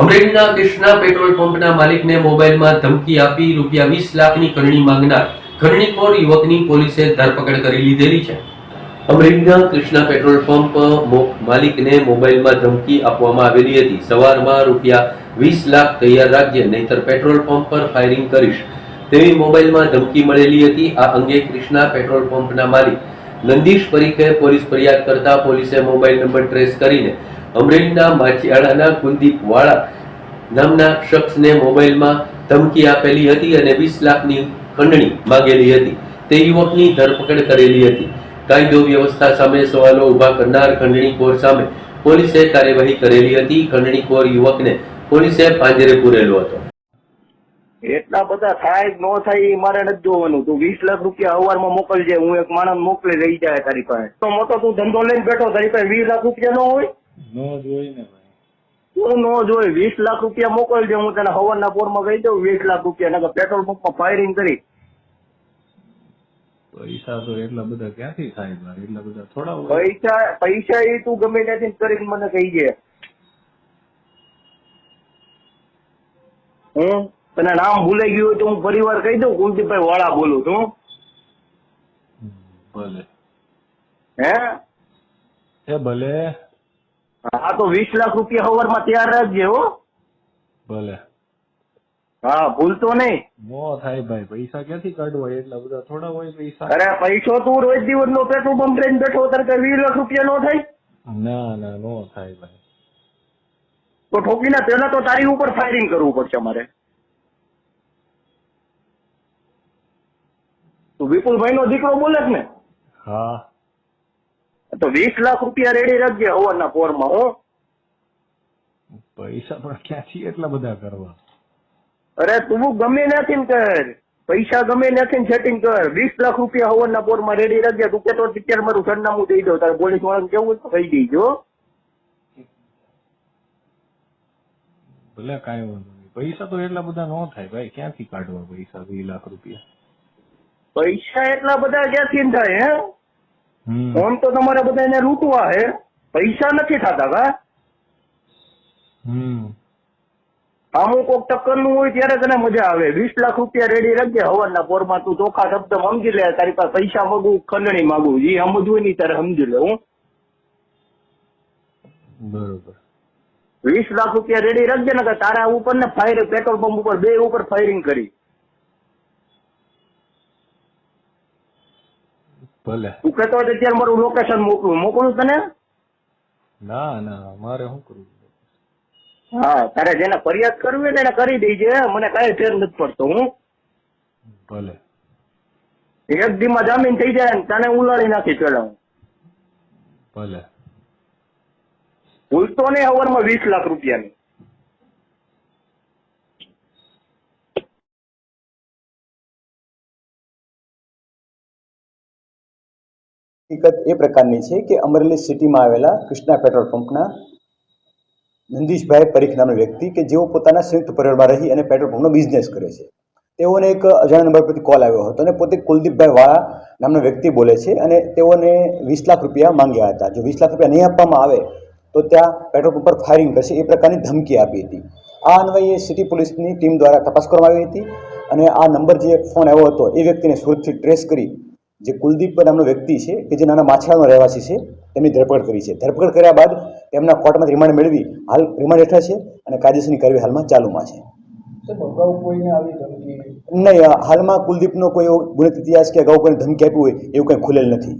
અમરેલીના કૃષ્ણા પેટ્રોલ પંપના માલિકને મોબાઈલમાં ધમકી આપી રૂપિયા વીસ લાખની કરણી માંગનાર ખંડણીખોર યુવકની પોલીસે ધરપકડ કરી લીધેલી છે. અમરેલીના કૃષ્ણા પેટ્રોલ પંપ માલિકને મોબાઈલમાં ધમકી આપવામાં આવેલી હતી. સવારમાં રૂપિયા વીસ લાખ તૈયાર રાખજે, નહીતર પેટ્રોલ પંપ પર ફાયરિંગ કરીશ. તેવી મોબાઈલમાં ધમકી મળેલી હતી. આ અંગે કૃષ્ણા પેટ્રોલ પંપના માલિક નંદીશ પરીખે પોલીસ ફરિયાદ કરતા પોલીસે મોબાઈલ નંબર ટ્રેસ કરીને અમરેલીના માછિયાળાના કુલદીપ વાળા નામના શખ્સને મોબાઈલમાં ધમકી આપેલી હતી અને વીસ લાખની ખંડણી માંગેલી હતી. તે યુવકની ધરપકડ કરેલી હતી. કાયદો વ્યવસ્થા સામે સવાલો ઊભા કરનાર ખંડણીખોર સામે પોલીસે કાર્યવાહી કરેલી હતી. ખંડણીખોર યુવકને પોલીસે પાંજરે પૂરેલો હતો. એટલા બધા થાય ન નો થાય એ મારે નથી જોવાનું. તું વીસ લાખ રૂપિયા અવારમાં મોકલજે, હું એક માણસ મોકલી રહી જાય તારી પાસે. તો મોટો તું ધંધો લઈને બેઠો, તારી પાસે વીસ લાખ રૂપિયા ન હોય? નો જોઈ ને તું નો જોઈ વીસ લાખ રૂપિયા મોકલજે હું તને હવારના પોરમાં કહી દઉં વીસ લાખ રૂપિયા નકર પેટ્રોલ પંપમાં ફાયરિંગ કરી. પૈસા તો એટલા બધા ક્યાંથી થાય ભાઈ એટલા બધા થોડા પૈસા પૈસા એ તું ગમે ત્યાંથી કરીને મને કહી દે. હું તને નામ ભૂલાઈ ગયું હોય તો હું ફરી વાર કહી દઉં કુલદીપભાઈ વાળા બોલું છું. ભલે. હે? એ ભલે. હા તો વીસ લાખ રૂપિયા હવારમાં તૈયાર રાખજે હો. ભલે. હા ભૂલતો નહીં. નો થાય ભાઈ પૈસા ક્યાંથી કાઢવા? એટલા બધા થોડા હોય પૈસા. અરે પૈસો તું રોજ દિવસ નો પેટ્રોલ પંપ લઈને બેઠો તારે કઈ વીસ લાખ રૂપિયા નો થાય? ના ના નો થાય ભાઈ. તો ઠોકીને પેલા તો તારી ઉપર ફાયરિંગ કરવું પડશે મારે તું વિપુલભાઈ નો દીકરો બોલે ને. હા. તો વીસ લાખ રૂપિયા રેડી રાખજે હવાના પોરમાં હો. પૈસા પણ ક્યાંથી એટલા બધા કરવા? અરે તું ગમે નથી કર. પૈસા ગમે નથી સેટિંગ કર. વીસ લાખ રૂપિયા હવાના પોરમાં રેડી રાખજે. તું કેતો અત્યારે મારું સરનામું દઈ દો તારે પોલીસ વાળાને કેવું કહી દેજો ભલે કાંઈ વાંધો નહીં. પૈસા તો એટલા બધા નો થાય ભાઈ. ક્યાંથી કાઢવા પૈસા વીસ લાખ રૂપિયા? પૈસા એટલા બધા ક્યાંથી ને થાય હે? ફોન તો તમારે બધા એને લૂંટવા હે. પૈસા નથી થતા કા? અમુક કોક ટક્કરનું હોય ત્યારે તને મજા આવે. વીસ લાખ રૂપિયા રેડી રાખજે હવાના પોરમાં. તું ચોખા શબ્દ સમજી લે. તારી પાસે પૈસા માગું ખંડણી માંગુ. જે સમજવું નહીં તારે સમજી લે હું. બરોબર. વીસ લાખ રૂપિયા રેડી રાખજે ને તારા ઉપર ને ફાયર પેટ્રોલ પંપ ઉપર બે ઉપર ફાયરિંગ કરી. ભલે. તું કહેતો હોય તો અત્યારે મારું લોકેશન મોકલું. મોકલું તને? ના ના મારે શું કરવું હા તારે જેને ફરિયાદ કરવી હોય ને એને કરી દેજે. મને કઈ ફેર નથી પડતો હું. ભલે. એક દીમાં જામીન થઈ જાય ને તને ઉલાળી નાખી પેલા. ભલે. ભૂલતો નહીં માં વીસ લાખ રૂપિયાની. હકીકત એ પ્રકારની છે કે અમરેલી સિટીમાં આવેલા કૃષ્ણા પેટ્રોલ પંપના નંદીશભાઈ પરીખ નામનો વ્યક્તિ કે જેઓ પોતાના સંયુક્ત પરિવારમાં રહી અને પેટ્રોલ પંપનો બિઝનેસ કરે છે. તેઓને એક અજાણ્યા નંબર પરથી કોલ આવ્યો હતો અને પોતે કુલદીપભાઈ વાળા નામનો વ્યક્તિ બોલે છે અને તેઓને વીસ લાખ રૂપિયા માંગ્યા હતા. જો વીસ લાખ રૂપિયા નહીં આપવામાં આવે તો ત્યાં પેટ્રોલ પંપ પર ફાયરિંગ કરશે એ પ્રકારની ધમકી આપી હતી. આ અન્વયે સિટી પોલીસની ટીમ દ્વારા તપાસ કરવામાં આવી હતી અને આ નંબર જે ફોન આવ્યો હતો એ વ્યક્તિને સુરતથી ટ્રેસ કરી જે કુલદીપ નામનો વ્યક્તિ છે કે જે નાના માછડાનો રહેવાસી છે તેમની ધરપકડ કરી છે. ધરપકડ કર્યા બાદ તેમના કોર્ટમાં રિમાન્ડ મેળવી હાલ રિમાન્ડ હેઠળ છે અને કાયદેસરની કાર્યવાહી હાલમાં ચાલુમાં છે. નહીં હાલમાં કુલદીપનો કોઈ ગુનેત ઇતિહાસ કે અગાઉ કોઈ ધમકી આપી હોય એવું કંઈ ખુલેલ નથી.